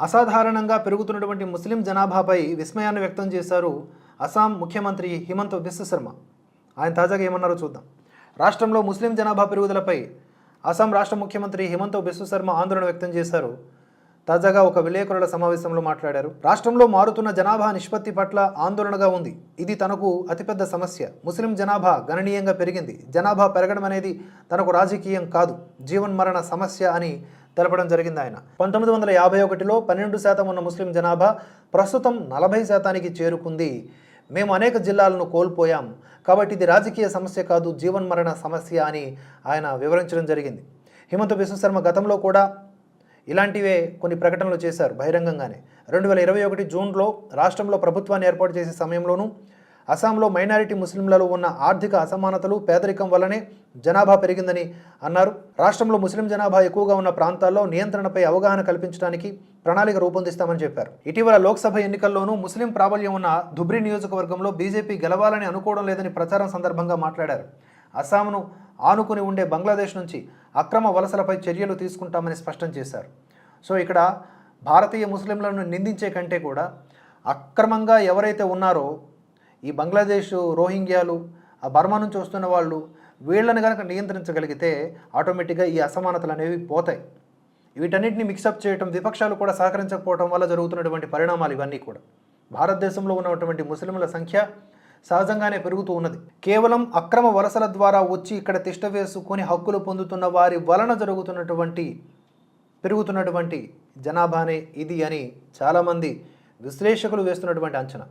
అసాధారణంగా పెరుగుతున్నటువంటి ముస్లిం జనాభాపై విస్మయాన్ని వ్యక్తం చేశారు అస్సాం ముఖ్యమంత్రి హిమంత్ బిశ్వ శర్మ. ఆయన తాజాగా ఏమన్నారో చూద్దాం. రాష్ట్రంలో ముస్లిం జనాభా పెరుగుదలపై అస్సాం రాష్ట్ర ముఖ్యమంత్రి హిమంత్ బిశ్వ శర్మ ఆందోళన వ్యక్తం చేశారు. తాజాగా ఒక విలేకరుల సమావేశంలో మాట్లాడారు. రాష్ట్రంలో మారుతున్న జనాభా నిష్పత్తి పట్ల ఆందోళనగా ఉంది. ఇది తనకు అతిపెద్ద సమస్య. ముస్లిం జనాభా గణనీయంగా పెరిగింది. జనాభా పెరగడం అనేది తనకు రాజకీయం కాదు. జీవన్మరణ సమస్య అని తెలపడం జరిగింది ఆయన. పంతొమ్మిది వందల యాభై ఒకటిలో పన్నెండు శాతం ఉన్న ముస్లిం జనాభా ప్రస్తుతం నలభై శాతానికి చేరుకుంది. మేము అనేక జిల్లాలను కోల్పోయాం. కాబట్టి ఇది రాజకీయ సమస్య కాదు జీవన్మరణ సమస్య అని ఆయన వివరించడం జరిగింది. హిమంత విశ్వశర్మ గతంలో కూడా ఇలాంటివే కొన్ని ప్రకటనలు చేశారు బహిరంగంగానే. రెండు వేల ఇరవై ఒకటి జూన్లో రాష్ట్రంలో ప్రభుత్వాన్ని ఏర్పాటు చేసే సమయంలోనూ అస్సాంలో మైనారిటీ ముస్లింలలో ఉన్న ఆర్థిక అసమానతలు పేదరికం వల్లనే జనాభా పెరిగిందని అన్నారు. రాష్ట్రంలో ముస్లిం జనాభా ఎక్కువగా ఉన్న ప్రాంతాల్లో నియంత్రణపై అవగాహన కల్పించడానికి ప్రణాళిక రూపొందిస్తామని చెప్పారు. ఇటీవల లోక్సభ ఎన్నికల్లోనూ ముస్లిం ప్రాబల్యం ఉన్న ధుబ్రి నియోజకవర్గంలో బీజేపీ గెలవాలని అనుకోవడం లేదని ప్రచారం సందర్భంగా మాట్లాడారు. అస్సాంను ఆనుకుని ఉండే బంగ్లాదేశ్ నుంచి అక్రమ వలసలపై చర్యలు తీసుకుంటామని స్పష్టం చేశారు. సో ఇక్కడ భారతీయ ముస్లింలను నిందించే కంటే కూడా అక్రమంగా ఎవరైతే ఉన్నారో ఈ బంగ్లాదేశ్ రోహింగ్యాలు ఆ బర్మా నుంచి వస్తున్న వాళ్ళు వీళ్ళని కనుక నియంత్రించగలిగితే ఆటోమేటిక్గా ఈ అసమానతలు అనేవి పోతాయి. వీటన్నిటిని మిక్సప్ చేయటం విపక్షాలు కూడా సహకరించకపోవడం వల్ల జరుగుతున్నటువంటి పరిణామాలు ఇవన్నీ కూడా. భారతదేశంలో ఉన్నటువంటి ముస్లింల సంఖ్య సహజంగానే పెరుగుతూ ఉన్నది. కేవలం అక్రమ వలసల ద్వారా వచ్చి ఇక్కడ తిష్ట వేసుకొని హక్కులు పొందుతున్న వారి వలన జరుగుతున్నటువంటి పెరుగుతున్నటువంటి జనాభానే ఇది అని చాలామంది విశ్లేషకులు వేస్తున్నటువంటి అంచనా.